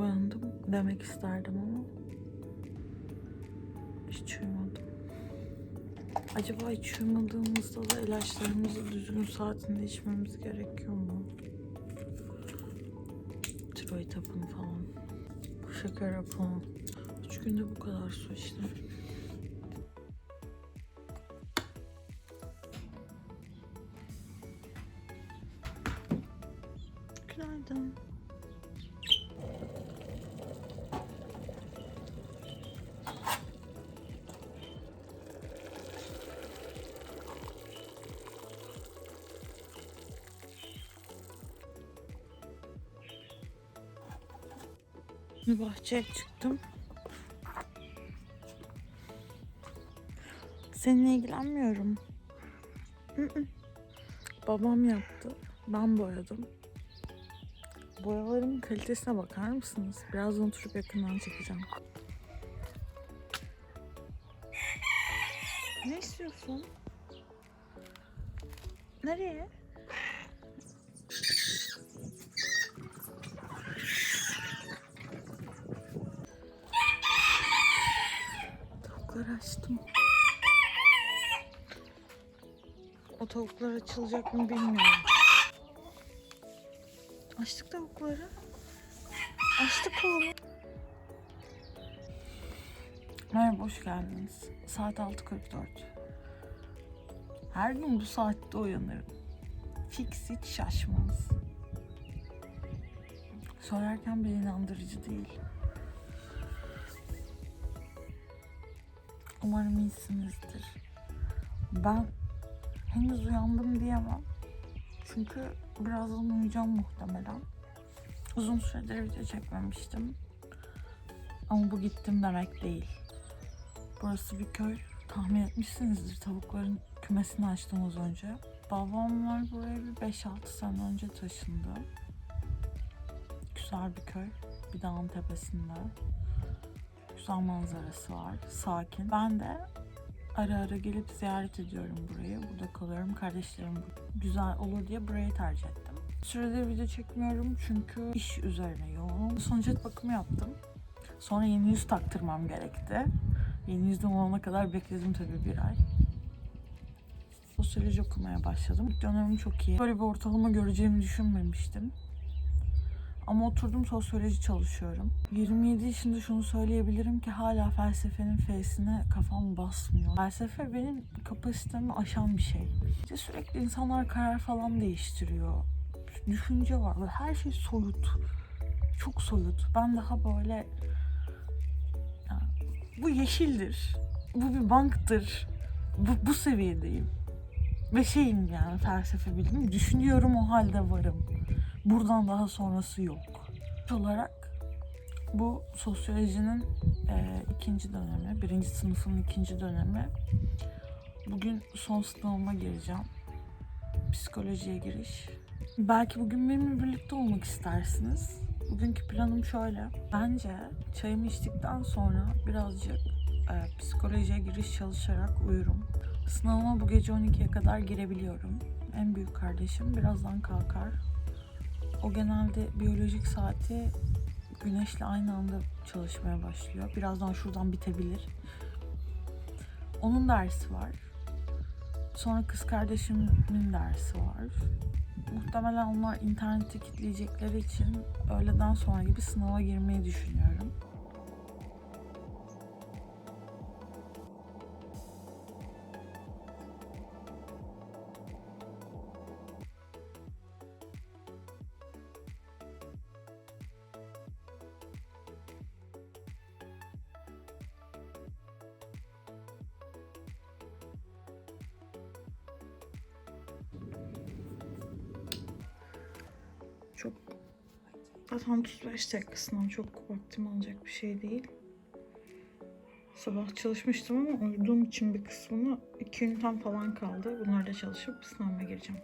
uyandım demek isterdim ama hiç uyumadım. Acaba hiç uyumadığımızda da ilaçlarımızı düzgün saatinde içmemiz gerekiyor mu? Tiroid hapını falan. Şeker hapını. Üç günde bu kadar su içtim. Bir bahçeye çıktım. Seninle ilgilenmiyorum. Babam yaptı. Ben boyadım. Boyalarımın kalitesine bakar mısınız? Birazdan oturup yakından çekeceğim. Ne istiyorsun? Nereye? Tavukları açtım. O tavuklar açılacak mı bilmiyorum. Açtık tavukları. Açtık oğlum. Merhaba, hoş geldiniz. Saat 6.44. Her gün bu saatte uyanırım. Fix hiç şaşmaz. Söylerken bile inandırıcı değil. Umarım iyisinizdir. Ben henüz uyandım diyemem. Çünkü birazdan uyuyacağım muhtemelen. Uzun süredir video çekmemiştim. Ama bu gittim demek değil. Burası bir köy. Tahmin etmişsinizdir tavukların kümesini açtım az önce. Babamlar buraya bir 5-6 sene önce taşındı. Güzel bir köy. Bir dağın tepesinde. Güzel manzarası var. Sakin. Ben de ara ara gelip ziyaret ediyorum burayı. Burada kalıyorum. Kardeşlerim güzel olur diye burayı tercih ettim. Süredir video çekmiyorum çünkü iş üzerine yoğun. Son cilt bakımı yaptım. Sonra yeni yüz taktırmam gerekti. Yeni yüzüm olana kadar bekledim tabii bir ay. Sosyoloji okumaya başladım. Dönemim çok iyi. Böyle bir ortalama göreceğimi düşünmemiştim. Ama oturdum sosyoloji çalışıyorum. 27 yaşında şunu söyleyebilirim ki hala felsefenin F'sine kafam basmıyor. Felsefe benim kapasitemi aşan bir şey. İşte sürekli insanlar karar falan değiştiriyor. Düşünce var. Her şey soyut. Çok soyut. Ben daha böyle ya, bu yeşildir. Bu bir banktır. Bu, bu seviyedeyim. Ve şeyim yani felsefe bildim. Düşünüyorum o halde varım. Buradan daha sonrası yok. olarak bu sosyolojinin e, ikinci dönemi, birinci sınıfın ikinci dönemi. Bugün son sınavıma gireceğim. Psikolojiye giriş. Belki bugün benimle birlikte olmak istersiniz. Bugünkü planım şöyle. Bence çayımı içtikten sonra birazcık e, psikolojiye giriş çalışarak uyurum. Sınavıma bu gece 12'ye kadar girebiliyorum. En büyük kardeşim birazdan kalkar. O genelde biyolojik saati güneşle aynı anda çalışmaya başlıyor. Birazdan şuradan bitebilir. Onun dersi var. Sonra kız kardeşimin dersi var. Muhtemelen onlar interneti kilitleyecekleri için öğleden sonra gibi sınava girmeyi düşünüyorum. Zaten 35 dakikasından çok vaktim alacak bir şey değil. Sabah çalışmıştım ama uyuduğum için bir kısmını iki ünitem falan kaldı. Bunlarla çalışıp sınavıma gireceğim.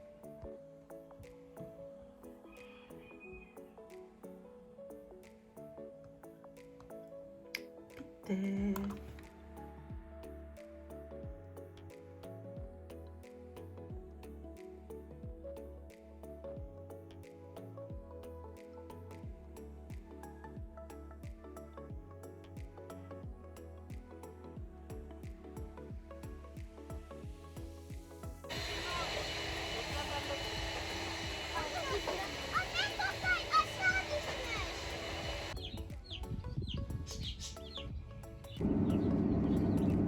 Bitti.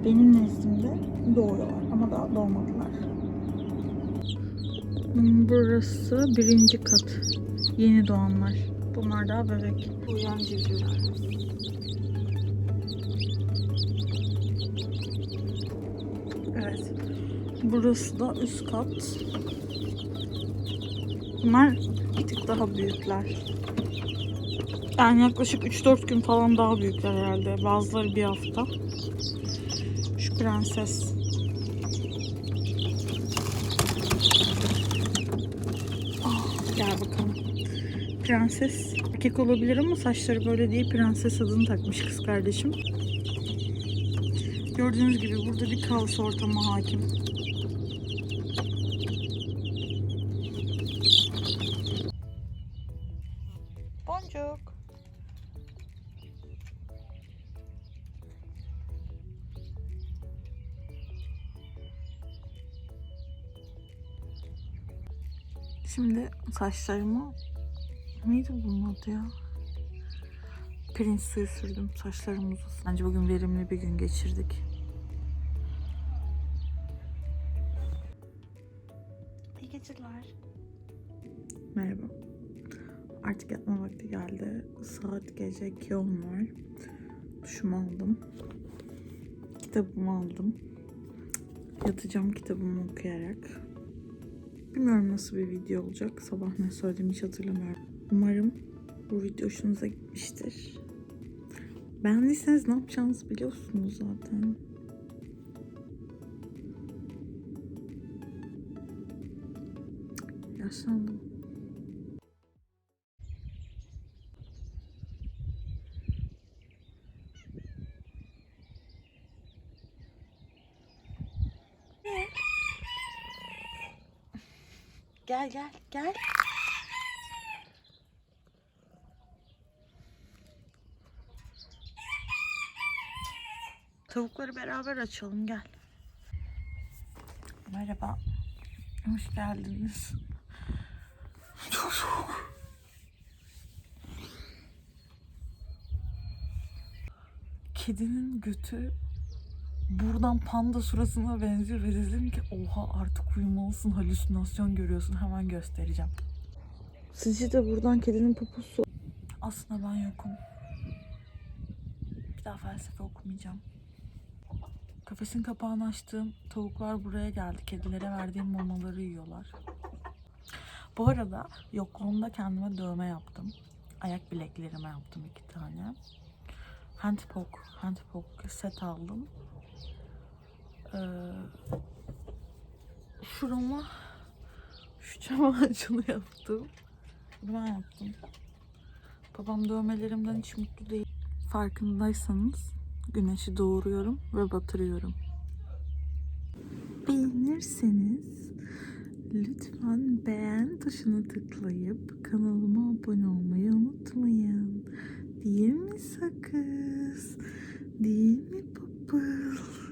Benim nezdimde doğuyorlar ama daha doğmadılar. Burası birinci kat. Yeni doğanlar. Bunlar daha bebek. Uyuyan civcivler. Evet. Burası da üst kat. Bunlar bir tık daha büyükler. Yani yaklaşık 3-4 gün falan daha büyükler herhalde. Bazıları bir hafta. Prenses. Ah, gel bakalım. Prenses erkek olabilir ama saçları böyle değil. Prenses adını takmış kız kardeşim. Gördüğünüz gibi burada bir kaos ortamı hakim. Boncuk. Şimdi saçlarımı neydi bunun adı ya? Pirinç suyu sürdüm saçlarım uzasın. Bence bugün verimli bir gün geçirdik. İyi geceler. Merhaba. Artık yatma vakti geldi. Saat gece 2.10 var. Duşumu aldım. Kitabımı aldım. Yatacağım kitabımı okuyarak. Bilmiyorum nasıl bir video olacak. Sabah ne söylediğimi hiç hatırlamıyorum. Umarım bu video hoşunuza gitmiştir. Beğendiyseniz ne yapacağınızı biliyorsunuz zaten. Yaşlandım. Gel gel gel. Tavukları beraber açalım gel. Merhaba. Hoş geldiniz. Çok soğuk. Kedinin götü buradan panda suratına benziyor ve dedim ki oha artık uyumalısın halüsinasyon görüyorsun hemen göstereceğim. Sizce de buradan kedinin poposu. Aslında ben yokum. Bir daha felsefe okumayacağım. Kafesin kapağını açtığım tavuklar buraya geldi. Kedilere verdiğim mamaları yiyorlar. Bu arada yokluğumda kendime dövme yaptım. Ayak bileklerime yaptım iki tane. Handpoke, handpoke set aldım. Ee, şurama şu çam ağacını yaptım. Ben yaptım. Babam dövmelerimden hiç mutlu değil. Farkındaysanız güneşi doğuruyorum ve batırıyorum. Beğenirseniz lütfen beğen tuşuna tıklayıp kanalıma abone olmayı unutmayın. Değil mi sakız? Değil mi papıl?